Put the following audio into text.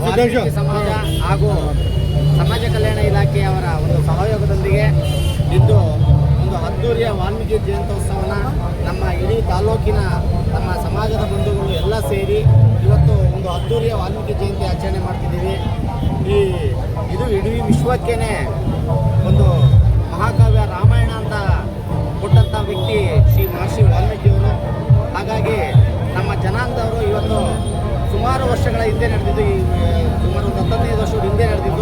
ಸಮಾಜ ಹಾಗೂ ಸಮಾಜ ಕಲ್ಯಾಣ ಇಲಾಖೆಯವರ ಒಂದು ಸಹಯೋಗದೊಂದಿಗೆ ಇಂದು ಒಂದು ಅದ್ದೂರಿಯ ವಾಲ್ಮೀಕಿ ಜಯಂತ್ಯೋತ್ಸವನ ನಮ್ಮ ಇಡೀ ತಾಲೂಕಿನ ನಮ್ಮ ಸಮಾಜದ ಬಂಧುಗಳು ಎಲ್ಲ ಸೇರಿ ಇವತ್ತು ಒಂದು ಅದ್ದೂರಿಯ ವಾಲ್ಮೀಕಿ ಜಯಂತಿ ಆಚರಣೆ ಮಾಡ್ತಿದ್ದೀವಿ. ಈ ಇದು ಇಡೀ ವಿಶ್ವಕ್ಕೇನೆ ಒಂದು ಮಹಾಕಾವ್ಯ ರಾಮಾಯಣ ವರ್ಷಗಳ ಹಿಂದೆ ನಡೆದಿದ್ದು ಈ ಸುಮಾರು ಒಂದು ಹತ್ತೈದು ವರ್ಷಗಳ ಹಿಂದೆ ನಡೆದಿದ್ದು.